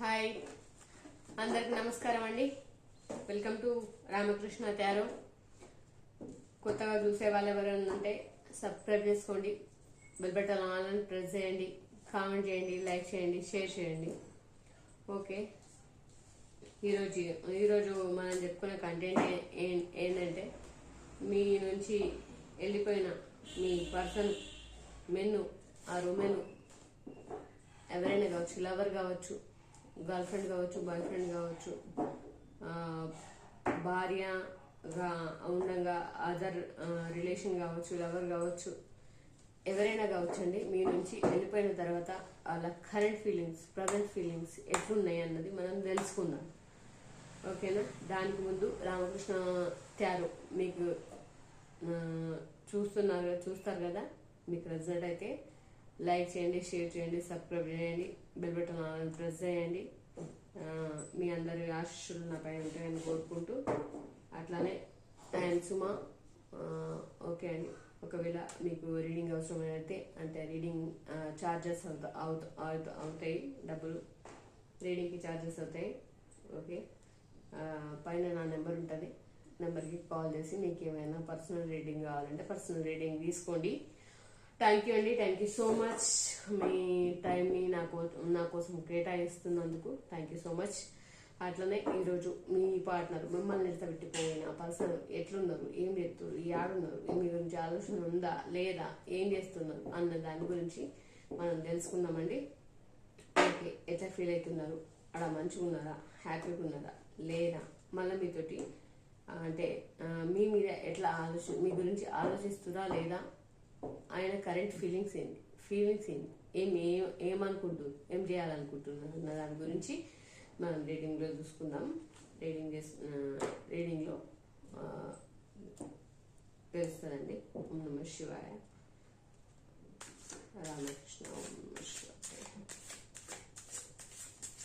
Hi. అందరికి నమస్కారం అండి. Welcome to Ramakrishna tarot. కొత్తగా చూసే వాళ్ళు ఎవరైనా ఉంటే సబ్స్క్రైబ్ చేసుకోండి. బెల్ బటన్ అని ప్రెస్ చేయండి. కామెంట్ చేయండి లైక్ చేయండి షేర్ చేయండి. ఓకే. ఈరోజు ఈరోజు మనం చెప్పుకునే కంటెంట్ ఏంటంటే మీ నుంచి వెళ్ళిపోయిన మీ పర్సన్ మెన్ను ఆ రూమెను ఎవరైనా కావచ్చు లవర్ కావచ్చు గర్ల్ ఫ్రెండ్ కావచ్చు బాయ్ ఫ్రెండ్ కావచ్చు భార్యగా ఉండగా అదర్ రిలేషన్ కావచ్చు లవర్ కావచ్చు ఎవరైనా కావచ్చండి మీ నుంచి వెళ్ళిపోయిన తర్వాత వాళ్ళ కరెంట్ ఫీలింగ్స్ ప్రజెంట్ ఫీలింగ్స్ ఎట్లున్నాయి అన్నది మనం తెలుసుకుందాం. ఓకేనా? దానికి ముందు రామకృష్ణ త్యారు మీకు చూస్తున్నారు చూస్తారు కదా మీకు రిజల్ట్ అయితే లైక్ చేయండి షేర్ చేయండి సబ్స్క్రైబ్ చేయండి బెల్ బటన్ ఆన్ ప్రెస్ చేయండి. మీ అందరి ఆశీస్సులు నాపై ఉంటాయని కోరుకుంటూ అట్లానే అండ్ సుమా ఓకే అండి. ఒకవేళ మీకు రీడింగ్ అవసరమైతే అంటే రీడింగ్ ఛార్జెస్ అవుతా అవుతాయి డబ్బులు. రీడింగ్కి ఛార్జెస్ అవుతాయి. ఓకే. పైన నా నెంబర్ ఉంటుంది. నెంబర్కి కాల్ చేసి మీకు ఏమైనా పర్సనల్ రీడింగ్ కావాలంటే పర్సనల్ రీడింగ్ తీసుకోండి. థ్యాంక్ యూ అండి. థ్యాంక్ యూ సో మచ్ మీ టైంని నా కో నా కోసం కేటాయిస్తున్నందుకు థ్యాంక్ యూ సో మచ్ అట్లనే ఈరోజు మీ పార్ట్నర్ మిమ్మల్ని నిలబెట్టిపోయిన పర్సన్ ఎట్లున్నారు? ఏం చేస్తున్నారు? ఆడున్నారు? మీ గురించి ఆలోచన ఉందా? లేదా? ఏం చేస్తున్నారు? అన్న దాని గురించి మనం తెలుసుకుందామండి. ఓకే ఎట్లా ఫీల్ అవుతున్నారు? అక్కడ మంచిగా ఉన్నారా హ్యాపీగా ఉన్నారా లేదా? మళ్ళీ మీతోటి అంటే మీ మీద ఎట్లా ఆలోచన మీ గురించి ఆలోచిస్తురా లేదా? ఆయన కరెంట్ ఫీలింగ్స్ ఏంటి ఫీలింగ్స్ ఏంటి ఏం ఏం ఏమనుకుంటున్నారు ఏం చేయాలనుకుంటున్నారు అన్న దాని గురించి మనం రీడింగ్లో చూసుకుందాం. రీడింగ్ చేసి రీడింగ్లో తెలుస్తుందండి. ఓం నమ శివాయ. Ramakrishna Om Namah Shivaya.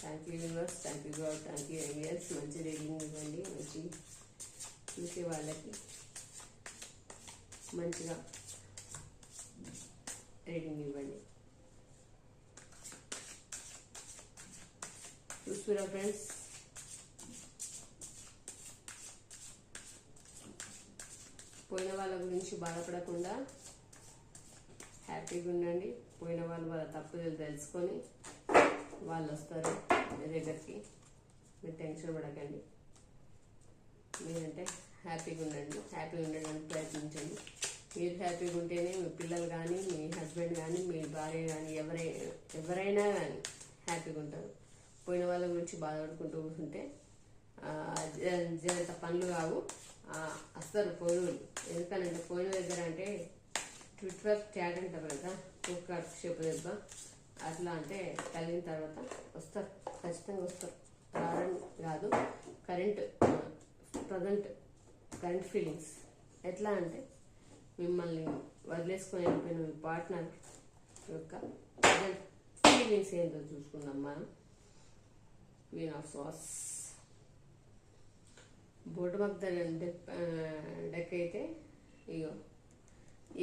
Thank you universe thank you god thank you ఏవియర్స్ మంచి రీడింగ్ ఇవ్వండి. మంచి చూసే వాళ్ళకి మంచిగా రీడింగ్ ఇవ్వండి చూస్తున్నా ఫ్రెండ్స్ పోయిన వాళ్ళ గురించి బాధపడకుండా హ్యాపీగా ఉండండి. పోయిన వాళ్ళు వాళ్ళ తప్పులు తెలుసుకొని వాళ్ళు వస్తారు మీ దగ్గరికి. మీరు టెన్షన్ పడకండి. మీరంటే హ్యాపీగా ఉండండి. హ్యాపీగా ఉండడానికి ప్రయత్నించండి. మీరు హ్యాపీగా ఉంటేనే మీ పిల్లలు కానీ మీ హస్బెండ్ కానీ మీ భార్య కానీ ఎవరై ఎవరైనా కానీ హ్యాపీగా ఉంటారు. పోయిన వాళ్ళ గురించి బాధపడుకుంటూ కూర్చుంటే జరంత పనులు కావు. అస్తారు పోయినోళ్ళు ఎందుకంటే ఎందుకనంటే పోయిన దగ్గర అంటే ట్విట్టర్ ట్యాగ్ అంటారు కదా కుక్క చెప్పు దెబ్బ. అట్లా అంటే కలిగిన తర్వాత వస్తారు. ఖచ్చితంగా వస్తారు. రావడం కాదు. Current present current feelings. ఎట్లా అంటే మిమ్మల్ని వదిలేసుకొని వెళ్ళిపోయిన మీ పార్ట్నర్ యొక్క ఫీలింగ్స్ ఏంటో చూసుకుందాం మనం. క్వీన్ ఆఫ్ సాస్ బోటు డెక్ డెక్ అయితే ఇగో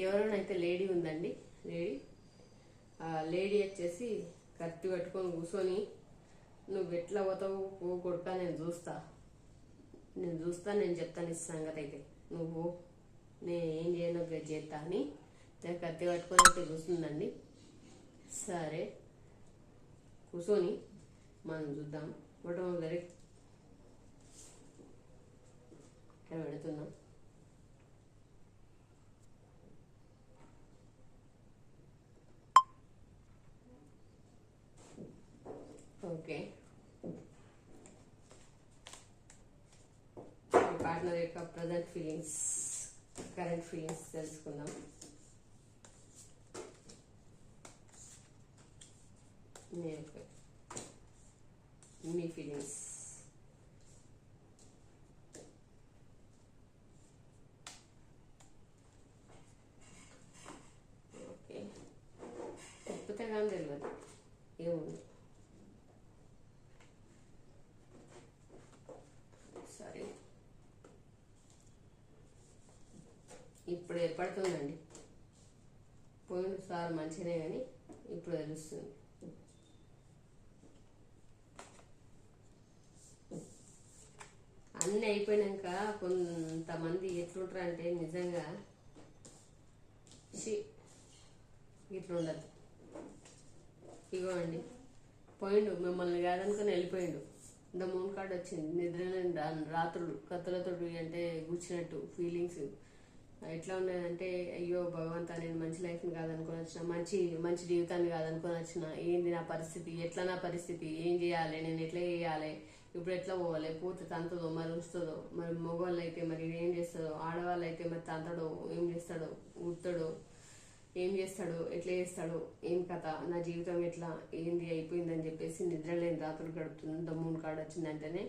ఎవరైనా లేడీ ఉందండి లేడీ ఆ లేడీ వచ్చేసి కత్తి పట్టుకొని కూర్చొని నువ్వు ఎట్లా పోతావు పో కొడుక నేను చూస్తా. నేను చూస్తా నేను చెప్తాను ఈ సంగతి అయితే. నువ్వు నేను ఏం చేయను గది చేస్తా అని నేను కత్తి పట్టుకొని అయితే కూర్చుందండి. సరే. కూర్చొని మనం చూద్దాం. మొట్టమొదటి ఇక్కడ పెడుతున్నాం. ఓకే. పార్ట్నర్ యొక్క ప్రజెంట్ ఫీలింగ్స్. కరెంట్ ఫీలింగ్స్ తెలుసుకుందాం మీ మీ ఫీలింగ్స్ మంచిగానే కానీ ఇప్పుడు తెలుస్తుంది. అన్నీ అయిపోయినాక కొంతమంది ఎట్లుంటారు అంటే నిజంగా ఇట్లుండదు. ఇగో అండి పోయిండు మిమ్మల్ని కాదనుకొని వెళ్ళిపోయిండు. ద మూన్ కార్డ్ వచ్చింది నిద్ర రాత్రులు కత్తులతో అంటే కూర్చున్నట్టు ఫీలింగ్స్ ఎట్లా ఉన్నాయంటే అయ్యో భగవంతా నేను మంచి లైఫ్ని కాదనుకొని వచ్చిన మంచి మంచి జీవితాన్ని కాదనుకొని వచ్చిన ఏంది నా పరిస్థితి ఎట్లా నా పరిస్థితి ఏం చేయాలి నేను ఎట్లా చేయాలి ఇప్పుడు ఎట్లా పోవాలి పోతే తంతదో మరి ఉంచుతుందో మరి మగవాళ్ళు అయితే మరి ఏం చేస్తుందో ఆడవాళ్ళు అయితే మరి తంతడో ఏం చేస్తాడో ఉడతాడో ఏం చేస్తాడో ఎట్లా చేస్తాడు ఏం కథ నా జీవితం ఎట్లా ఏంది అయిపోయిందని చెప్పేసి నిద్ర లేని రాత్రులు గడుపుతుంది దమ్ముని మూన్ వచ్చిందంటేనే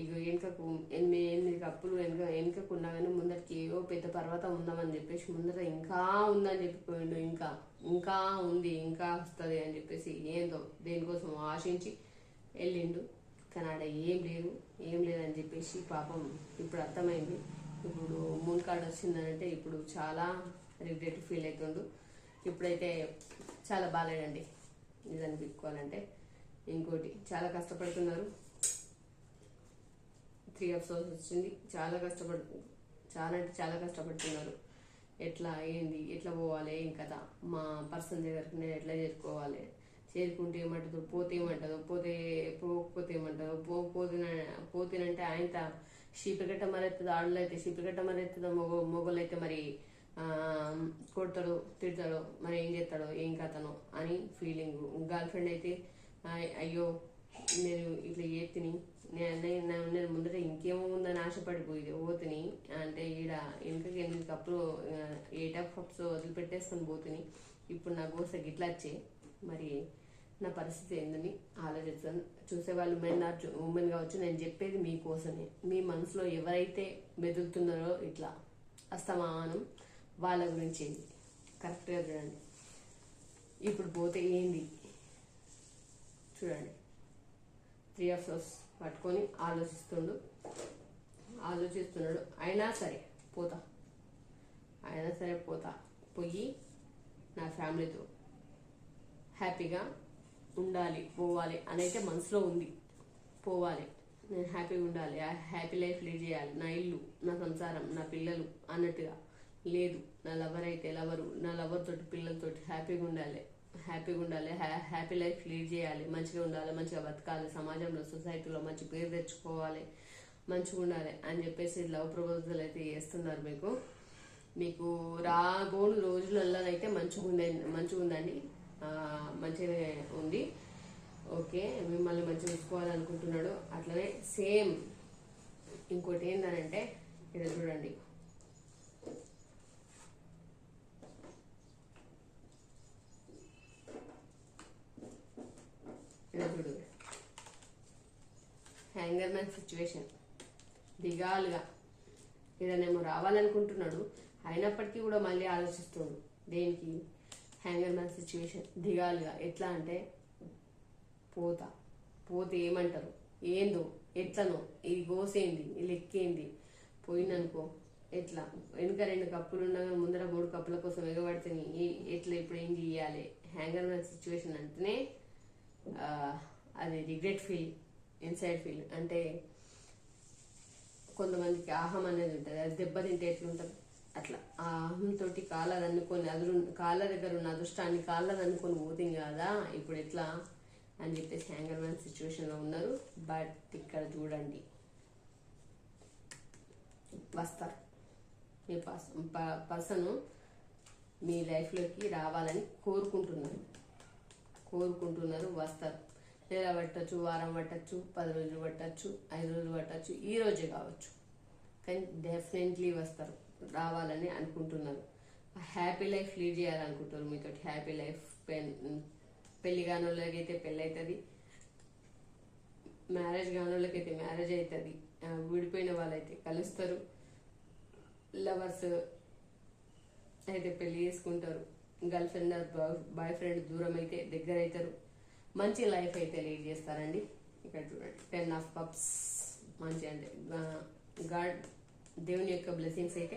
ఇక వెనుకకు ఎనిమిది ఎనిమిది కప్పులు వెనుక వెనుకకు ఉన్నా కానీ ముందరికి ఏవో పెద్ద పర్వతం ఉందామని చెప్పేసి ముందర ఇంకా ఉందని చెప్పిపోయిండు. ఇంకా ఇంకా ఉంది ఇంకా వస్తుంది అని చెప్పేసి ఏందో దేనికోసం ఆశించి వెళ్ళిండు. కానీ ఆడ ఏం లేదు ఏం లేదని చెప్పేసి పాపం ఇప్పుడు అర్థమైంది. ఇప్పుడు మూన్ కార్డ్ వచ్చిందనంటే ఇప్పుడు చాలా రిగ్రెట్ ఫీల్ అవుతుండు ఇప్పుడైతే చాలా బాగాలేడండి నిజాన్ని పెట్టుకోవాలంటే ఇంకోటి చాలా కష్టపడుతున్నారు. త్రీ ఆఫ్ సోర్స్ వచ్చింది. చాలా కష్టపడు చాలా అంటే చాలా కష్టపడుతున్నారు. ఎట్లా ఏంది? ఎట్లా పోవాలి? ఏం కదా మా పర్సన్ దగ్గరికి నేను ఎట్లా చేరుకోవాలి? చేరుకుంటే ఏమంటుందో పోతే ఏమంటుందో పోతే పోకపోతే ఏమంటుందో పోకపోతే పోతేనంటే ఆయన షీపిగట్ట మరెత్తుంది ఆడలు అయితే షీపిగట్ట మరెత్తుందో మొగ మొగలు అయితే మరి కొడతాడు తిడతాడు మరి ఏం చేస్తాడో ఏం కథనో అని ఫీలింగ్ గర్ల్ ఫ్రెండ్ అయితే అయ్యో నేను ఇట్లా చేతిని నేను నేను ముందర ఇంకేమో ఉందని ఆశపడిపోయింది. ఓతిని అంటే ఈడ వెనుకకి ఎనిమిది కప్పులు ఎయిట్ ఆఫ్ కప్స్ వదిలిపెట్టేస్తాను పోతుని. ఇప్పుడు నా గోస గిట్లా వచ్చే. మరి నా పరిస్థితి ఏందని ఆలోచిస్తాను. చూసేవాళ్ళు మెన్ ఆర్ ఉమెన్ కావచ్చు నేను చెప్పేది మీకోసమే మీ మనసులో ఎవరైతే మెదులుతున్నారో ఇట్లా అస్తమానం వాళ్ళ గురించి కరెక్ట్గా చూడండి. ఇప్పుడు పోతే ఏంది? చూడండి. త్రీ ఆఫ్ సోర్స్ పట్టుకొని ఆలోచిస్తుండు. ఆలోచిస్తున్నాడు. అయినా సరే పోతా. అయినా సరే పోతా. పోయి నా ఫ్యామిలీతో హ్యాపీగా ఉండాలి పోవాలి అనైతే మనసులో ఉంది. పోవాలి. నేను హ్యాపీగా ఉండాలి. ఆ హ్యాపీ లైఫ్ లీడ్ చేయాలి. నా ఇల్లు నా సంసారం నా పిల్లలు అన్నట్టుగా. లేదు. నా లవర్ అయితే లవరు. నా లవర్ తోటి పిల్లలతోటి హ్యాపీగా ఉండాలి. హ్యాపీగా ఉండాలి హ్యాపీ లైఫ్ లీడ్ చేయాలి మంచిగా ఉండాలి మంచిగా బతకాలి సమాజంలో సొసైటీలో మంచి పేరు తెచ్చుకోవాలి మంచిగా ఉండాలి అని చెప్పేసి లవ్ ప్రపోజల్ అయితే చేస్తున్నారు మీకు. మీకు రాబోను రోజులలోనైతే మంచిగా ఉండే మంచిగా ఉందండి. మంచిగా మంచిగానే ఉంది. ఓకే మిమ్మల్ని మంచిగా చూసుకోవాలనుకుంటున్నాడు అట్లనే సేమ్ ఇంకోటి ఏంటనంటే ఇక్కడ చూడండి ఇక్కడ చూడు హ్యాంగర్ మ్యాన్ సిచ్యువేషన్ దిగాలుగా ఏదైనా రావాలనుకుంటున్నాడు అయినప్పటికీ కూడా మళ్ళీ ఆలోచిస్తున్నాడు దేనికి? హ్యాంగర్ మ్యాన్ సిచ్యువేషన్ దిగాలుగా ఎట్లా అంటే పోతా. పోతే ఏమంటారు? ఏందో? ఎట్లనో? ఇది గోసేంది ఈ లెక్కేంది? పోయిందనుకో ఎట్లా? వెనుక రెండు కప్పులు ఉండగా ముందర మూడు కప్పుల కోసం ఎగబడితే ఎట్లా ఇప్పుడు ఏం చేయాలి? హ్యాంగర్ మ్యాన్ సిచ్యువేషన్ అంటేనే అది రిగ్రెట్ ఫీల్ ఇన్సైడ్ ఫీల్ అంటే కొంతమందికి ఆహం అనేది ఉంటుంది. అది దెబ్బతింటే ఎట్లుంటుంది? అట్లా. ఆ ఆహం తోటి కాళ్ళది అనుకొని అదురు కాళ్ళ దగ్గర ఉన్న అదృష్టాన్ని కాళ్ళది అనుకొని పోతుంది కదా ఇప్పుడు ఎట్లా? అని చెప్పేసి హ్యాంగర్ మ్యాన్ సిచ్యువేషన్లో ఉన్నారు. బట్ ఇక్కడ చూడండి. వస్తారు. మీ పర్సన్ పర్సన్ మీ లైఫ్లోకి రావాలని కోరుకుంటున్నారు. కోరుకుంటున్నారు వస్తారు. నెల పట్టచ్చు వారం పట్టచ్చు పది రోజులు పట్టచ్చు ఐదు రోజులు పట్టచ్చు ఈ రోజే కావచ్చు. కానీ డెఫినెట్లీ వస్తారు రావాలని అనుకుంటున్నారు. హ్యాపీ లైఫ్ లీడ్ చేయాలనుకుంటున్నారు మీతో హ్యాపీ లైఫ్ పెళ్ళి కానోళ్ళకైతే పెళ్ళి అవుతుంది మ్యారేజ్ కాని మ్యారేజ్ అవుతుంది విడిపోయిన వాళ్ళైతే కలుస్తారు లవర్స్ అయితే పెళ్ళి చేసుకుంటారు గర్ల్ ఫ్రెండ్ బాయ్ ఫ్రెండ్ దూరం అయితే దగ్గర అవుతారు మంచి లైఫ్ అయితే లీడ్ చేస్తారండి. ఇక్కడ చూడండి. టెన్ ఆఫ్ కప్స్ మంచి అంటే గాడ్ దేవుని యొక్క బ్లెస్సింగ్స్ అయితే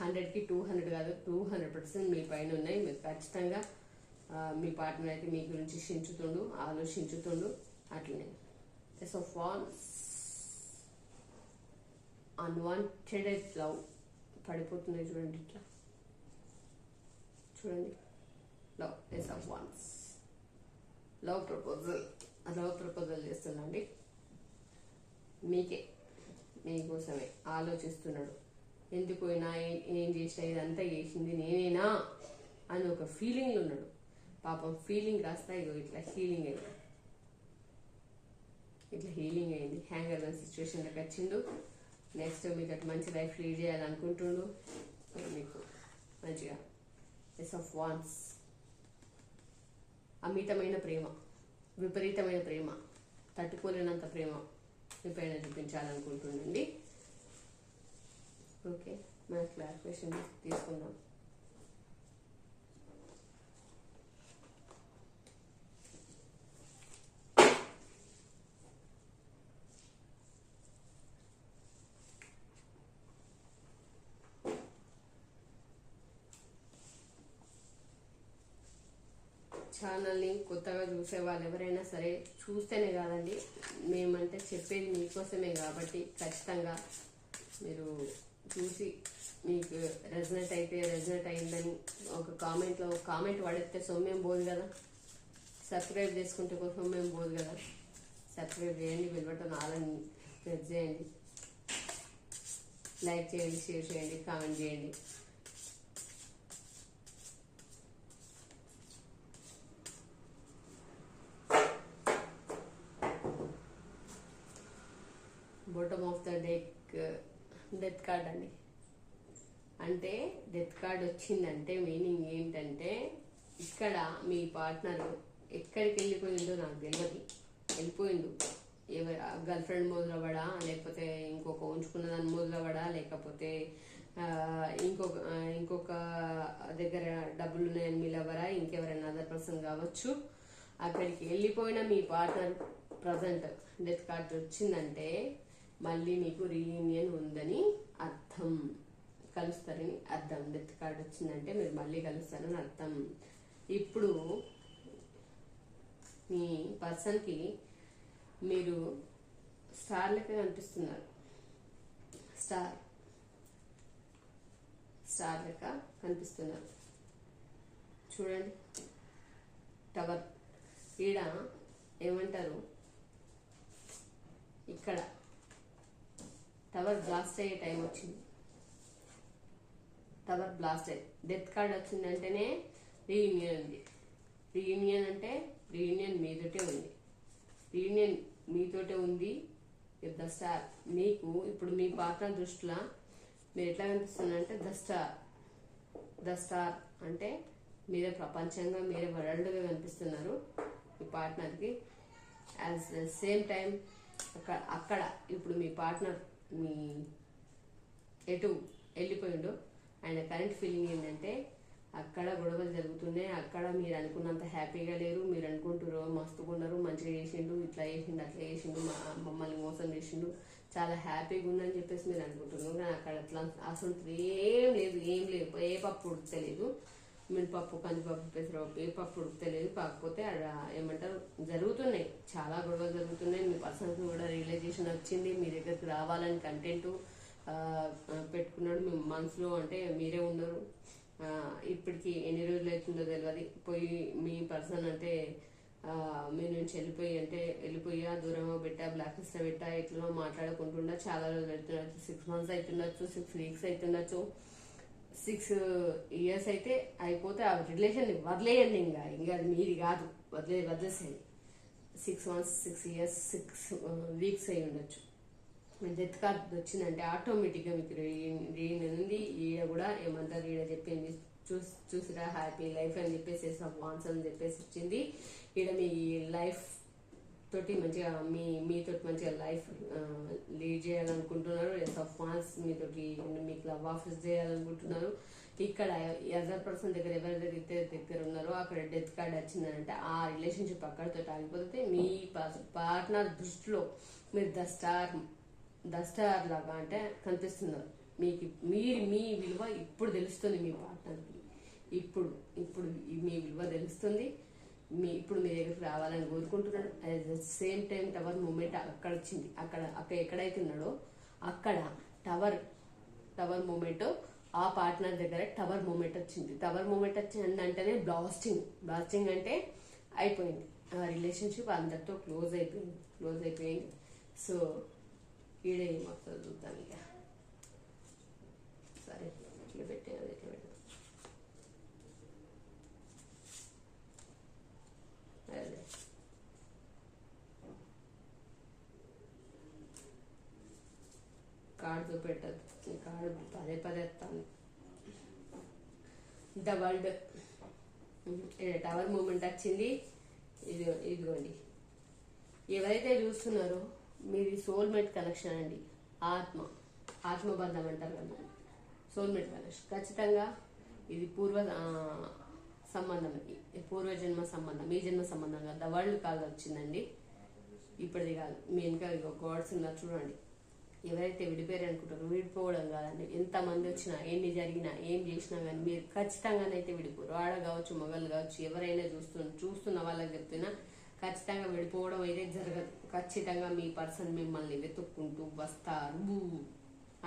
హండ్రెడ్కి టూ హండ్రెడ్ కాదు టూ హండ్రెడ్ పర్సెంట్ మీ పైన ఉన్నాయి. మీరు ఖచ్చితంగా మీ పార్ట్నర్ అయితే మీ గురించి చించుతుండు ఆలోచించుతుండు. అట్లనే. సో ఫాల్స్ అన్వాంటెడ్ లవ్ పడిపోతున్నాయి చూడండి ఇట్లా. చూడండి. Love ace of wands love proposal love proposal చేస్తున్నాండి మీకే మీకోసమే ఆలోచిస్తున్నాడు. ఎందుకు పోయినా ఏం చేసినా ఇదంతా చేసింది నేనేనా అని ఒక ఫీలింగ్ ఉన్నాడు. పాపం ఫీలింగ్ రాస్తాయి ఇగో ఇట్లా హీలింగ్ అయింది. ఇట్లా హీలింగ్ అయింది. హ్యాంగర్ అనే సిచ్యువేషన్లోకి వచ్చిండు. నెక్స్ట్ మీకు అటు మంచి లైఫ్ లీడ్ చేయాలనుకుంటుండు. మీకు మంచిగా ఎస్ ఆఫ్ వాన్స్ అమితమైన ప్రేమ విపరీతమైన ప్రేమ తట్టుకోలేనంత ప్రేమ మీ పైన చూపించాలనుకుంటుండండి. ఓకే మన క్లారిఫికేషన్ తీసుకుందాం. ఛానల్ని కొత్తగా చూసే వాళ్ళు ఎవరైనా సరే చూస్తేనే కాదండి. మేమంటే చెప్పేది మీకోసమే కాబట్టి ఖచ్చితంగా మీరు చూసి మీకు రెజనెట్ అయితే రెజనెట్ అయిందని ఒక కామెంట్లో కామెంట్ పడేస్తే సొమ్మేం పోదు కదా. సబ్స్క్రైబ్ చేసుకుంటే ఒక సొమ్మేం పోదు కదా. సబ్స్క్రైబ్ చేయండి బెల్బటన్ ఆలని ప్రెస్ చేయండి. లైక్ చేయండి షేర్ చేయండి కామెంట్ చేయండి bottom of the deck death card అండి అంటే డెత్ కార్డ్ వచ్చిందంటే మీనింగ్ ఏంటంటే ఇక్కడ మీ పార్ట్నర్ ఎక్కడికి వెళ్ళిపోయిందో నాకు తెలియదు వెళ్ళిపోయిండు. ఎవరి గర్ల్ ఫ్రెండ్ మొదలవడా లేకపోతే ఇంకొక ఉంచుకున్న దాన్ని మొదలవడా లేకపోతే ఇంకొక ఇంకొక దగ్గర డబ్బులు ఉన్నాయని మీలవరా ఇంకెవరైనా అదర్ పర్సన్ కావచ్చు. అక్కడికి వెళ్ళిపోయిన మీ పార్ట్నర్ ప్రజెంట్ డెత్ కార్డ్ వచ్చిందంటే మళ్ళీ మీకు రీయూనియన్ ఉందని అర్థం. కలుస్తారని అర్థం. డెత్ కార్డ్ వచ్చిందంటే మీరు మళ్ళీ కలుస్తారని అర్థం. ఇప్పుడు మీ పర్సన్కి మీరు స్టార్ లెక్క కనిపిస్తున్నారు. స్టార్ స్టార్ లెక్క కనిపిస్తున్నారు. చూడండి. టవర్ ఈడ ఏమంటారు? ఇక్కడ. టవర్ బ్లాస్ట్ అయ్యే టైం వచ్చింది. టవర్ బ్లాస్ట్ అయ్యి డెత్ కార్డ్ వచ్చిందంటేనే రీయూనియన్ ఉంది. రీయూనియన్ అంటే రీయూనియన్ మీతోటే ఉంది. రీయూనియన్ మీతోటే ఉంది ద స్టార్. మీకు ఇప్పుడు మీ పాత్ర దృష్టిలో మీరు ఎట్లా కనిపిస్తున్నారంటే ద స్టార్. ద స్టార్ అంటే మీరే ప్రపంచంగా మీరే వరల్డ్గా కనిపిస్తున్నారు మీ పార్ట్నర్కి. యాజ్ ద సేమ్ టైం అక్కడ అక్కడ ఇప్పుడు మీ పార్ట్నర్ మీ ఎటు వెళ్ళిపోయిండో. ఆయన కరెంట్ ఫీలింగ్ ఏంటంటే అక్కడ గొడవలు జరుగుతున్నాయి. అక్కడ మీరు అనుకున్నంత హ్యాపీగా లేరు. మీరు అనుకుంటున్నారు మస్తుగా ఉన్నారు మంచిగా చేసిండు ఇట్లా చేసిండు అట్లా చేసిండు మమ్మల్ని మోసం చేసిండు. చాలా హ్యాపీగా ఉందని చెప్పేసి మీరు అనుకుంటున్నారు. కానీ అక్కడ అట్లా అసలు ఏం లేదు ఏం లేదు ఏ పప్పు ఉడకలేదు. మినపప్పు కందిపప్పు పెసరపప్పు ఏ పప్పు ఉడకలేదు కాకపోతే అక్కడ ఏమంటారు జరుగుతున్నాయి. చాలా గొడవలు జరుగుతున్నాయి. మీ పర్సన్కి కూడా రియలైజేషన్ వచ్చింది. మీ దగ్గరికి రావాలని కంటెంట్ పెట్టుకున్నాడు. మీ మనసులో అంటే మీరే ఉన్నారు. ఇప్పటికి ఎన్ని రోజులు అవుతుందో తెలియదు పోయి మీ పర్సన్ అంటే మీ నుంచి వెళ్ళిపోయి అంటే వెళ్ళిపోయా దూరంగా పెట్టా బ్లాక్ లిస్ట్ పెట్టా ఇట్లా మాట్లాడుకుంటుండా చాలా రోజులు అవుతుండొచ్చు. సిక్స్ మంత్స్ అవుతుండొచ్చు. సిక్స్ వీక్స్ అవుతుండొచ్చు. సిక్స్ ఇయర్స్ అయితే అయిపోతే ఆ రిలేషన్ వదిలేయండి ఇంకా. ఇంకా అది మీది కాదు. వదిలే వదిలేసేయండి. Six months six years six weeks అయి ఉండొచ్చు. డెత్ కార్డ్ వచ్చిందంటే ఆటోమేటిక్గా మీకు రీయూనియన్ ఉంది. ఈడ కూడా ఏమంటారు? ఈడ చెప్పింది చూసి చూసిరా హ్యాపీ లైఫ్ అని చెప్పేసి వాన్స్ అని చెప్పేసి వచ్చింది ఈడ మీ లైఫ్ తోటి మంచిగా మీ మీతో మంచిగా లైఫ్ లీడ్ చేయాలనుకుంటున్నారు. ఎస్ ఆఫ్ ఫాన్స్ మీతోటి మీకు లవ్ ఆఫీస్ చేయాలనుకుంటున్నారు. ఇక్కడ అదర్ పర్సన్ దగ్గర ఎవరైతే దగ్గర దగ్గర ఉన్నారో అక్కడ డెత్ కార్డ్ వచ్చిందంటే ఆ రిలేషన్షిప్ అక్కడితో ఆగిపోతే మీ పార్ట్నర్ దృష్టిలో మీరు ద స్టార్ ద స్టార్ లాగా అంటే కనిపిస్తున్నారు. మీకు మీరు మీ విలువ ఇప్పుడు తెలుస్తుంది మీ పార్ట్నర్కి ఇప్పుడు ఇప్పుడు మీ విలువ తెలుస్తుంది. మీ ఇప్పుడు మీ దగ్గరికి రావాలని కోరుకుంటున్నాడు. At the same time tower moment అక్కడ వచ్చింది. అక్కడ అక్కడ ఎక్కడైతే ఉన్నాడో అక్కడ టవర్ టవర్ మూమెంట్ ఆ పార్ట్నర్ దగ్గర టవర్ మూమెంట్ వచ్చింది. టవర్ మూమెంట్ వచ్చింది అంటేనే బ్లాస్టింగ్ బ్లాస్టింగ్ అంటే అయిపోయింది. ఆ రిలేషన్షిప్ అందరితో క్లోజ్ అయిపోయింది. క్లోజ్ అయిపోయింది. సో ఈడే ఏమవుతుంది చూద్దాం ఇక. సరే ఇట్లా పెట్టేది ఇట్లా పెట్టాను అదే కార్డు చూపెట్టదు ఈ కార్డు పదే పదే ఎత్తాను ద వరల్డ్ టవర్ మూమెంట్ వచ్చింది? ఇది ఇదిగోండి. ఎవరైతే చూస్తున్నారో మీది సోల్మేట్ కనెక్షన్ అండి. ఆత్మ. ఆత్మబంధం అంటారు కదా సోల్మేట్ కనెక్షన్ ఖచ్చితంగా ఇది పూర్వ సంబంధం. పూర్వజన్మ సంబంధం మీ జన్మ సంబంధం కాదు. ద వరల్డ్ కాల్ వచ్చిందండి. ఇప్పటిది కాదు. మీ వెనుక గాడ్స్ ఉన్నారు చూడండి. ఎవరైతే విడిపోయారు అనుకుంటారో విడిపోవడం కాదండి. ఎంతమంది వచ్చినా ఎన్ని జరిగినా ఏం చేసినా కానీ మీరు ఖచ్చితంగానైతే విడిపోరు. ఆడ కావచ్చు మొగలు కావచ్చు ఎవరైనా చూస్తు చూస్తున్న వాళ్ళకి చెప్తున్నా ఖచ్చితంగా విడిపోవడం అయితే జరగదు. ఖచ్చితంగా మీ పర్సన్ మిమ్మల్ని వెతుక్కుంటూ వస్తారు.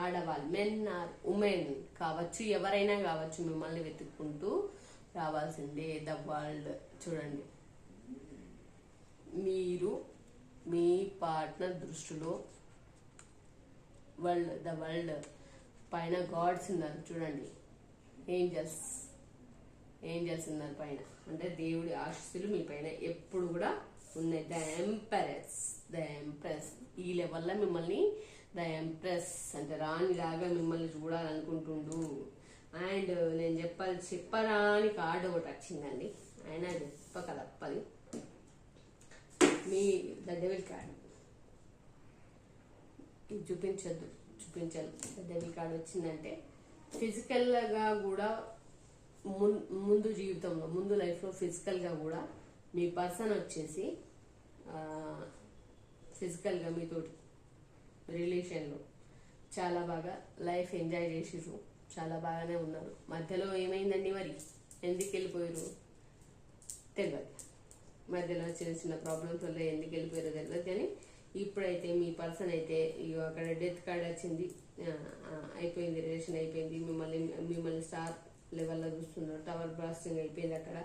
ఆడవాళ్ళు మెన్ ఆర్ ఉమెన్ కావచ్చు ఎవరైనా కావచ్చు మిమ్మల్ని వెతుక్కుంటూ రావాల్సిందే ద వరల్డ్. చూడండి. మీరు మీ పార్ట్నర్ దృష్టిలో వరల్డ్ ద వరల్డ్. పైన గాడ్స్ ఉన్నారు చూడండి. ఏంజల్స్. ఏంజల్స్ ఉన్నారు పైన. అంటే దేవుడి ఆశీస్సులు మీ పైన ఎప్పుడు కూడా ఉన్నాయి. The empress the empress. ఈ లెవెల్లో మిమ్మల్ని ద ఎంప్రెస్ అంటే రాణిలాగా మిమ్మల్ని చూడాలనుకుంటుండు. అండ్ నేను చెప్పాలి చెప్పరాని కార్డు ఒకటి వచ్చిందండి. ఆయన చెప్పక తప్పది మీ ద డెవిల్ కార్డు. ఇది చూపించద్దు చూపించాలి డెబిట్ కార్డ్ వచ్చిందంటే ఫిజికల్గా కూడా ముందు జీవితంలో ముందు లైఫ్లో ఫిజికల్గా కూడా మీ పర్సన్ వచ్చేసి ఫిజికల్గా మీతోటి రిలేషన్లో చాలా బాగా లైఫ్ ఎంజాయ్ చేసిర్రు. చాలా బాగానే ఉన్నారు. మధ్యలో ఏమైందండి మరి? ఎందుకు వెళ్ళిపోయారు తెలియదు మధ్యలో చిన్న చిన్న ప్రాబ్లమ్స్ వల్ల ఎందుకు వెళ్ళిపోయారో తెలియదు కానీ ఇప్పుడైతే మీ పర్సన్ అయితే ఇగో అక్కడ డెత్ కార్డ్ వచ్చింది అయిపోయింది రిలేషన్ అయిపోయింది మిమ్మల్ని మిమ్మల్ని స్టార్ లెవెల్లో చూస్తున్నారు టవర్ బ్లాస్టింగ్ అయిపోయింది అక్కడ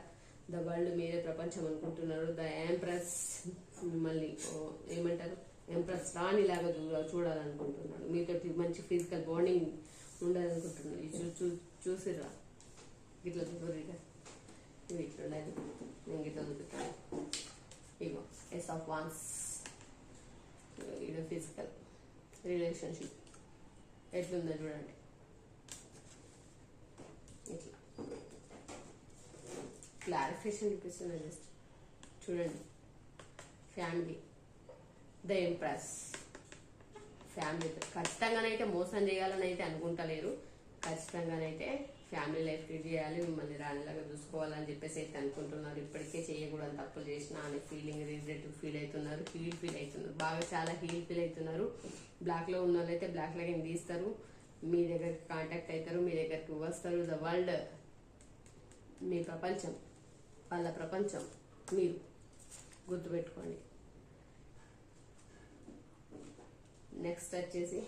ద వరల్డ్ మీరే ప్రపంచం అనుకుంటున్నారు ద ఎంప్రెస్ మిమ్మల్ని ఏమంటారు ఎంప్రెస్ రాణిలాగా చూడాలనుకుంటున్నాడు మీతో మంచి ఫిజికల్ బాండింగ్ ఉండాలనుకుంటున్నాడు ఇది చూ చూ చూసిరా ఇట్లా చూడరిగా ఇవి ఇట్లా ఉండాలి నేను ఇట్లా చూపిస్తాను ఇగో ఎస్ ఆఫ్ వాన్స్ ఇది ఫిజికల్ రిలేషన్షిప్ ఎట్లుందో చూడండి ఇట్లా క్లారిఫికేషన్ చూపిస్తున్నా జస్ట్ చూడండి ఫ్యామిలీ ద ఇంప్రెస్ ఫ్యామిలీ ఖచ్చితంగానైతే మోసం చేయాలని అయితే అనుకుంటలేరు. ఖచ్చితంగానైతే ఫ్యామిలీ లైఫ్ లీడ్ చేయాలి మిమ్మల్ని రానిలాగా చూసుకోవాలని చెప్పేసి అయితే అనుకుంటున్నారు. ఇప్పటికే చేయకూడదు తప్పులు చేసినా అనే ఫీలింగ్ రిగ్రెట్ ఫీల్ అవుతున్నారు హీల్ ఫీల్ అవుతున్నారు. బాగా చాలా హీల్ ఫీల్ అవుతున్నారు. బ్లాక్లో ఉన్న ఉన్న అయితే బ్లాక్ లాగా తీస్తారు మీ దగ్గరికి కాంటాక్ట్ అవుతారు మీ దగ్గరికి వస్తారు. ద వరల్డ్ మీ ప్రపంచం వాళ్ళ ప్రపంచం మీరు గుర్తుపెట్టుకోండి. నెక్స్ట్ వచ్చేసి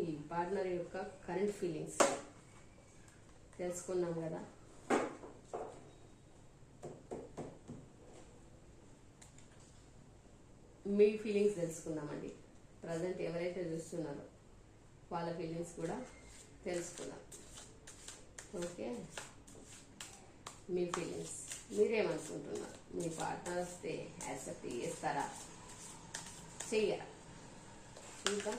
ఈ పార్ట్నర్ యొక్క కరెంట్ ఫీలింగ్స్ తెలుసుకున్నాం కదా. మీ ఫీలింగ్స్ తెలుసుకుందామండి. ప్రజెంట్ ఎవరైతే చూస్తున్నారో వాళ్ళ ఫీలింగ్స్ కూడా తెలుసుకుందాం. ఓకే? మీ ఫీలింగ్స్. మీరేమనుకుంటున్నారు? మీ పార్ట్నర్ వస్తే యాక్సెప్ట్ చేస్తారా? చెయ్యరా? ఇంకా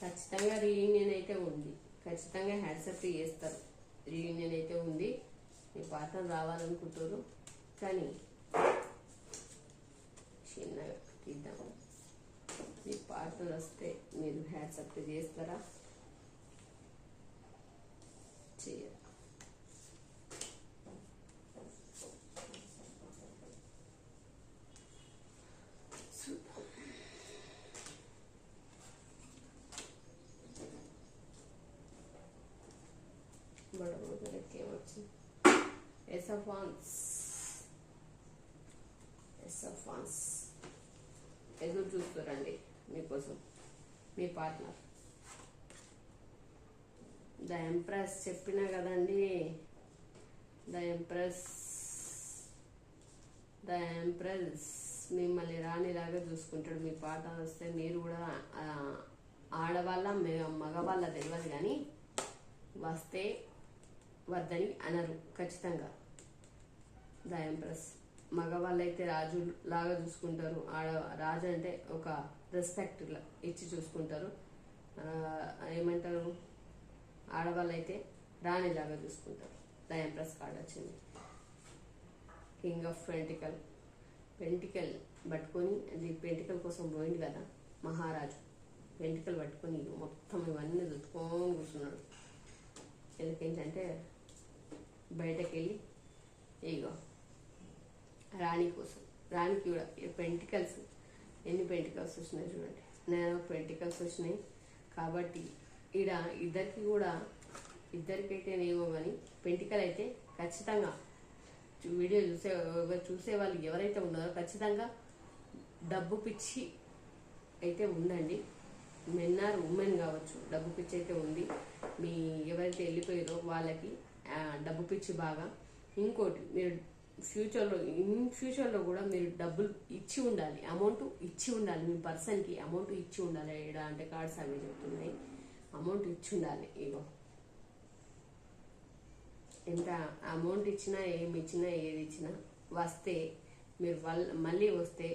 ఖచ్చితంగా రీయూనియన్ అయితే ఉంది ఖచ్చితంగా హ్యాట్సప్ చేస్తారు. రీయూనియన్ అయితే ఉంది. మీ పార్ట్నర్ రావాలనుకుంటారు కానీ చిన్నగా తీద్దాం మీ పార్ట్నర్ వస్తే మీరు హ్యాట్సప్ చేస్తారా చేయరు ace of wands ace of wands ఎదురు చూస్తారండి మీకోసం మీ పార్ట్నర్. ద ఎంప్రెస్ చెప్పినా కదండి. ద ఎంప్రెస్ ద ఎంప్రెస్ మిమ్మల్ని రాణిలాగా చూసుకుంటాడు. మీ పార్ట్నర్ వస్తే మీరు కూడా ఆడవాళ్ళ మగవాళ్ళ తెలియదు కానీ వస్తే వద్దని అనరు ఖచ్చితంగా. The empress. మగవాళ్ళు అయితే రాజు లాగా చూసుకుంటారు. ఆడ రాజు అంటే ఒక రెస్పెక్ట్ ఇచ్చి చూసుకుంటారు. ఏమంటారు? ఆడవాళ్ళు అయితే రాణిలాగా చూసుకుంటారు. ద ఎంప్రెస్ కార్డ్ వచ్చింది. కింగ్ ఆఫ్ పెంటికల్ పెంటికల్ పట్టుకొని అది పెంటికల్ కోసం పోయింది కదా మహారాజు. పెంటికల్ పట్టుకొని మొత్తం ఇవన్నీ దుత్తుకొని కూర్చున్నాడు. ఎందుకేంటంటే బయటకు వెళ్ళి ఇగో రాణి కోసం. రాణికి కూడా పెంటికల్స్ ఎన్ని పెంటికల్స్ వచ్చినాయి చూడండి. నేను పెంటికల్స్ వచ్చినాయి కాబట్టి ఈడ ఇద్దరికి కూడా ఇద్దరికైతేనేమో కానీ పెంటికల్ అయితే ఖచ్చితంగా వీడియో చూసే ఎవరు చూసే వాళ్ళు ఎవరైతే ఉన్నారో ఖచ్చితంగా డబ్బు పిచ్చి అయితే ఉందండి. మెన్ ఆర్ ఉమెన్ కావచ్చు డబ్బు పిచ్చి అయితే ఉంది. మీ ఎవరైతే వెళ్ళిపోయారో వాళ్ళకి డబ్బు పిచ్చి బాగా. ఇంకోటి మీరు ఫ్యూచర్లో ఇన్ ఫ్యూచర్లో కూడా మీరు డబ్బులు ఇచ్చి ఉండాలి. అమౌంట్ ఇచ్చి ఉండాలి. మీ పర్సన్కి అమౌంట్ ఇచ్చి ఉండాలి. ఏడా అంటే కార్డ్స్ అవి చెప్తున్నాయి. అమౌంట్ ఇచ్చి ఉండాలి. ఇగో. ఎంత అమౌంట్ ఇచ్చినా ఏమి ఇచ్చినా ఏది ఇచ్చినా వస్తే మీరు వాళ్ళ మళ్ళీ వస్తే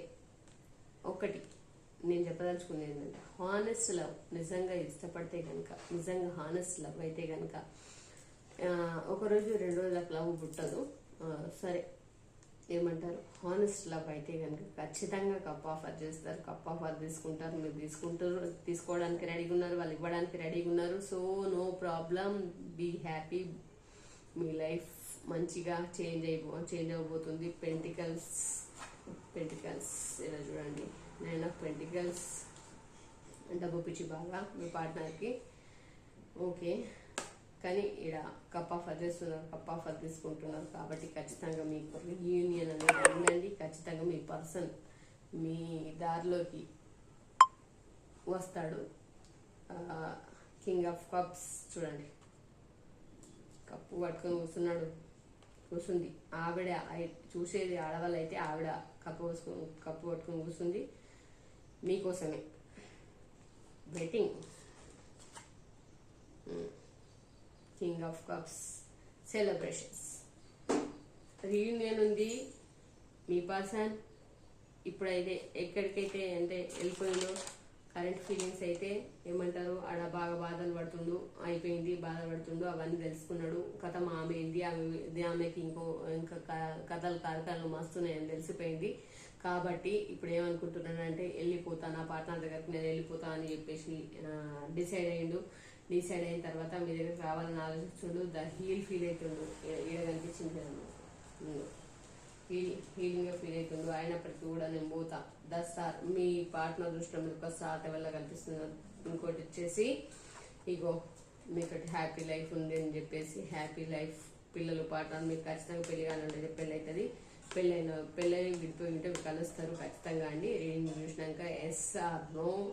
ఒకటి. నేను చెప్పదలుచుకునేది ఏంటంటే హానెస్ట్ లవ్ నిజంగా ఇష్టపడితే కనుక నిజంగా హానెస్ట్ లవ్ అయితే కనుక ఒకరోజు రెండు రోజులకు లవ్ పుట్టదు. సరే. ఏమంటారు? హానెస్ట్ లవ్ అయితే కనుక ఖచ్చితంగా కప్ ఆఫర్ చేస్తారు. కప్ ఆఫర్ తీసుకుంటారు. మీరు తీసుకుంటారు. తీసుకోవడానికి రెడీగా ఉన్నారు. వాళ్ళు ఇవ్వడానికి రెడీగా ఉన్నారు. So no problem be happy me life మంచిగా చేంజ్ అయిపో చేంజ్ అవబోతుంది. పెంటికల్స్ పెంటికల్స్ ఇలా చూడండి. నైన్ ఆఫ్ పెంటికల్స్ డబ్బు పిచ్చి బాగా మీ పార్ట్నర్కి ఓకే కానీ ఇక్కడ కప్ ఆఫ్ చేస్తున్నారు కప్ ఆఫ్ తీసుకుంటున్నారు కాబట్టి ఖచ్చితంగా మీకు రీయూనియన్ అనేది ఉండండి. ఖచ్చితంగా మీ పర్సన్ మీ దారిలోకి వస్తాడు. కింగ్ ఆఫ్ కప్స్ చూడండి. కప్పు పట్టుకొని కూర్చున్నాడు. కూర్చుంది. ఆవిడ చూసేది ఆడవాళ్ళు అయితే ఆవిడ కప్పు పోసుకొని కప్పు పట్టుకొని కూర్చుంది. మీకోసమే. Waiting king of cups celebrations reunion ఉంది మీ పర్సన్ ఇప్పుడైతే ఎక్కడికైతే అంటే వెళ్ళిపోయిందో కరెంట్ ఫీలింగ్స్ అయితే ఏమంటారు ఆడ బాగా బాధలు పడుతుండు అయిపోయింది బాధపడుతుండు అవన్నీ తెలుసుకున్నాడు. కథ ఆమె ఏంది ఆమె ఇది ఆమెకి ఇంకో ఇంకా క- కథలు కార్యక్రమాలు మస్తున్నాయని తెలిసిపోయింది. కాబట్టి ఇప్పుడు ఏమనుకుంటున్నాడంటే వెళ్ళిపోతాను నా పార్ట్నర్ దగ్గరికి నేను వెళ్ళిపోతా అని చెప్పేసి డిసైడ్ అయ్యిండు. డిసైడ్ అయిన తర్వాత మీ దగ్గరికి రావాలని ఆలోచిస్తుండు ద హీల్ ఫీల్ అవుతుండు. ఈడ- కనిపించింది హీల్ హీలింగ్ ఫీల్ అవుతుండు. అయినప్పటికీ కూడా నేను పోతా. ద సార్ మీ పార్ట్నర్ దృష్టిలో మీకు ఒక స్టార్ వల్ల కనిపిస్తుంది ఇంకోటి వచ్చేసి ఇగో మీకు హ్యాపీ లైఫ్ ఉంది అని చెప్పేసి హ్యాపీ లైఫ్ పిల్లలు పార్ట్నర్ మీకు ఖచ్చితంగా పెళ్ళి కావాలంటే పెళ్ళి అవుతుంది. పెళ్ళైన పెళ్ళైన విడిపోయి ఉంటే కలుస్తారు ఖచ్చితంగా అండి. రీడింగ్ చూసినాక yes or no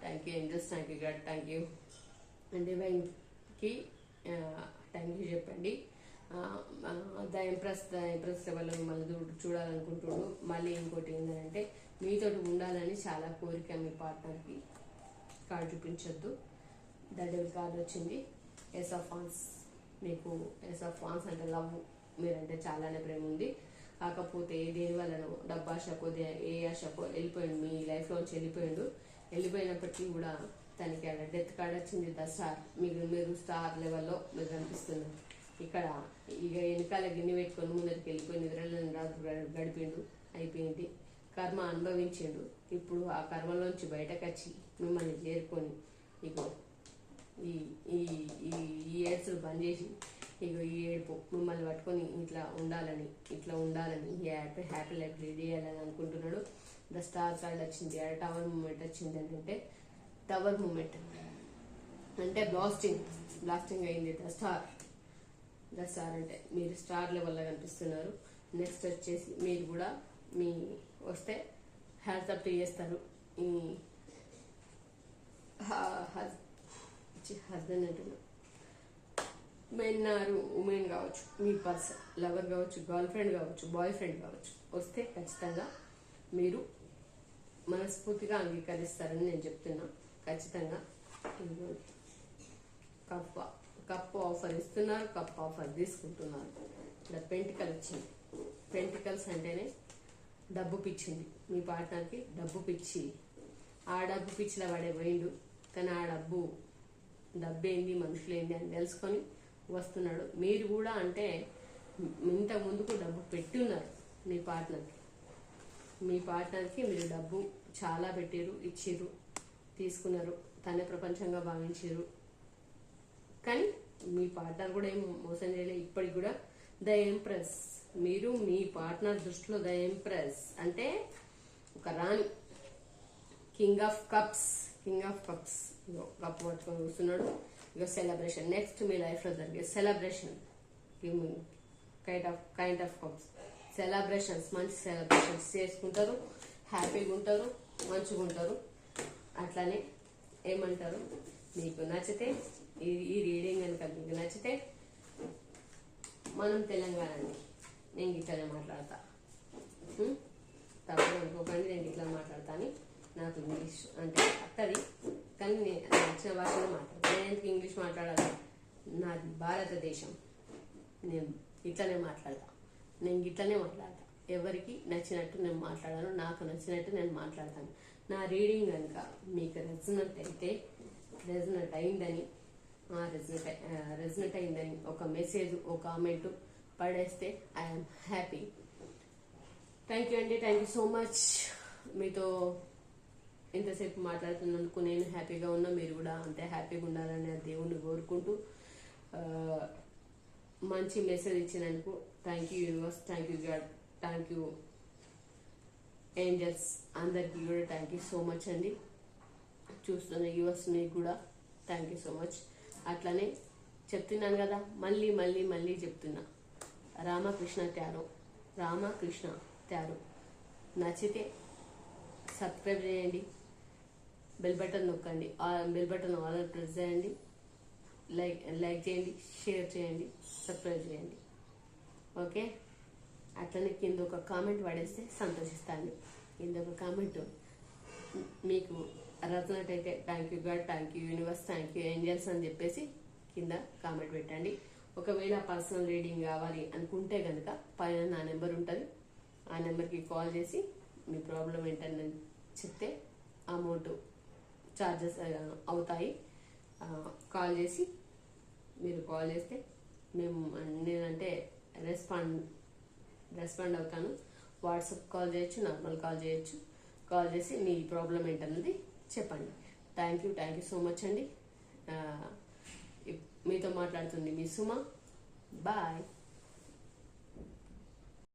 thank you interest thank you god thank you డివైన్కి thank you చెప్పండి. ద ఎంప్రెస్ ద ఎంప్రెస్ లెవెల్లో మిమ్మల్ని చూడాలనుకుంటున్నాడు మళ్ళీ ఇంకోటి ఏంటంటే మీతోటి ఉండాలని చాలా కోరిక మీ పార్ట్నర్కి కార్డు చూపించొద్దు. ద డెవిల్ కార్డు వచ్చింది. ఎస్ ఆఫ్ ఫాన్స్ మీకు ఎస్ ఆఫ్ ఫాన్స్ అంటే లవ్ మీరంటే చాలానే ప్రేమ ఉంది. కాకపోతే దేని వల్లనో డబ్బు ఆశకో దే- ఏ ఆశకో వెళ్ళిపోయిండు మీ లైఫ్లోంచి వెళ్ళిపోయిండు. వెళ్ళిపోయినప్పటికీ కూడా తనకి అక్కడ డెత్ కార్డ్ వచ్చింది ద స్టార్. మీకు మీరు స్టార్ లెవెల్లో మీరు కనిపిస్తున్నారు. ఇక్కడ ఇక వెనకాల గిన్నె పెట్టుకొని ముందరికి వెళ్ళిపోయి నిద్రలను రాత్రి గడిపిండు అయిపోయింది. కర్మ అనుభవించిండు. ఇప్పుడు ఆ కర్మలోంచి బయటకు వచ్చి మిమ్మల్ని చేరుకొని ఇగో ఈ ఈ ఈ ఈ బంద్ చేసి ఇగో ఈ ఏడుపు మిమ్మల్ని పట్టుకొని ఇట్లా ఉండాలని ఇట్లా ఉండాలని హ్యాపీ హ్యాపీ లైఫ్ లీడ్ చేయాలని అనుకుంటున్నాడు. ద స్టార్ కార్డ్ వచ్చింది ఎడ టవర్ మూమెంట్ వచ్చింది ఏంటంటే టవర్ మూమెంట్. అంటే బ్లాస్టింగ్ బ్లాస్టింగ్ అయింది. ద స్టార్ ద స్టార్ అంటే మీరు స్టార్ లెవెల్లో కనిపిస్తున్నారు. నెక్స్ట్ వచ్చేసి మీరు కూడా మీ వస్తే హ్యాట్స్ అప్ చేస్తారు. ఈ హస్బెండ్ అంటున్నా. మెన్ ఆరు ఉమెన్ కావచ్చు. మీ పర్సన్ లవర్ కావచ్చు గర్ల్ ఫ్రెండ్ కావచ్చు బాయ్ ఫ్రెండ్ కావచ్చు. వస్తే ఖచ్చితంగా మీరు మనస్ఫూర్తిగా అంగీకరిస్తారని నేను చెప్తున్నా. ఖచ్చితంగా. కప్ కప్ ఆఫర్ ఇస్తున్నారు కప్ ఆఫర్ తీసుకుంటున్నారు. ఇక్కడ పెంటికల్ వచ్చింది. పెంటికల్స్ అంటేనే డబ్బు పిచ్చింది మీ పార్ట్నర్కి డబ్బు పిచ్చి. ఆ డబ్బు పిచ్చిలో పడే పోయిండు. కానీ ఆ డబ్బు డబ్బు ఏంది మనుషులు ఏంది అని తెలుసుకొని వస్తున్నాడు. మీరు కూడా అంటే ఇంత ముందుకు డబ్బు పెట్టి ఉన్నారు మీ పార్ట్నర్కి. మీ పార్ట్నర్కి మీరు డబ్బు చాలా పెట్టారు ఇచ్చిర్రు. తీసుకున్నారు. తనే ప్రపంచంగా భావించారు. కానీ మీ పార్ట్నర్ కూడా ఏం మోసం చేయలేదు ఇప్పటికి కూడా ద ఎంప్రెస్. మీరు మీ పార్ట్నర్ దృష్టిలో ద ఎంప్రెస్ అంటే ఒక రాణి. King of cups. King of cups. Cup పట్టుకొని కూర్చున్నాడు. ఇక సెలబ్రేషన్. నెక్స్ట్ మీ లైఫ్లో జరిగే celebration. Kind of kind of cups celebrations. మంచి సెలబ్రేషన్స్ చేసుకుంటారు. హ్యాపీగా ఉంటారు. మంచిగా ఉంటారు. అట్లానే ఏమంటారు? మీకు నచ్చితే ఈ ఈ రీడింగ్ కనుక మీకు నచ్చితే మనం తెలంగాణ అండి నేను ఇట్లానే మాట్లాడతా. ఉం? తప్పదు అనుకోకండి నేను ఇట్లా మాట్లాడతాను నాకు ఇంగ్లీష్ అంటే అత్తది. కానీ నేను నచ్చిన భాషలో మాట్లాడతాను నేను ఎందుకు ఇంగ్లీష్ మాట్లాడాలి? నాది భారతదేశం. నేను ఇట్లనే మాట్లాడతా. నేను ఇట్లనే మాట్లాడతా. ఎవరికి నచ్చినట్టు నేను మాట్లాడాను నాకు నచ్చినట్టు నేను మాట్లాడతాను. నా రీడింగ్ కనుక మీకు రెజనెంట్ అయితే రెజనెంట్ అయిందని రెజనెంట్ రెజనెంట్ అయిందని ఒక మెసేజ్ ఒక కామెంట్ పడేస్తే ఐఎమ్ హ్యాపీ థ్యాంక్ యూ అండి థ్యాంక్ యూ సో మచ్ మీతో ఇంతసేపు మాట్లాడుతున్నందుకు నేను హ్యాపీగా ఉన్నా మీరు కూడా అంతే హ్యాపీగా ఉండాలని దేవుణ్ణి కోరుకుంటూ మంచి మెసేజ్ ఇచ్చినందుకు thank you universe thank you god thank you angels అందరికీ కూడా థ్యాంక్ యూ సో మచ్ అండి. చూస్తున్న యూఎస్ మీకు కూడా థ్యాంక్ యూ సో మచ్ అట్లనే చెప్తున్నాను కదా మళ్ళీ మళ్ళీ మళ్ళీ చెప్తున్నా. రామకృష్ణ త్యారో రామకృష్ణ త్యారో నచ్చితే సబ్స్క్రైబ్ చేయండి. బెల్ బటన్ నొక్కండి. బెల్ బటన్ ఆల్ ప్రెస్ చేయండి. లైక్ లైక్ చేయండి షేర్ చేయండి సబ్స్క్రైబ్ చేయండి. ఓకే అట్లనే కింద ఒక కామెంట్ పడేస్తే సంతోషిస్తాను. కింద ఒక కామెంట్ మీకు రత్నట్టయితే thank you god thank you universe thank you angels అని చెప్పేసి కింద కామెంట్ పెట్టండి. ఒకవేళ పర్సనల్ రీడింగ్ కావాలి అనుకుంటే కనుక పైన నా నెంబర్ ఉంటుంది. ఆ నెంబర్కి కాల్ చేసి మీ ప్రాబ్లం ఏంటని చెప్తే అమౌంట్ ఛార్జెస్ అవుతాయి. కాల్ చేసి మీరు కాల్ చేస్తే మేము నేనంటే రెస్పాండ్ రెస్పాండ్ అవుతాను. వాట్సాప్ కాల్ చేయొచ్చు నార్మల్ కాల్ చేయొచ్చు. కాల్ చేసి మీ ప్రాబ్లం ఏంటన్నది చెప్పండి. Thank you thank you so much అండి. మీతో మాట్లాడుతుంది మీ సుమ. బాయ్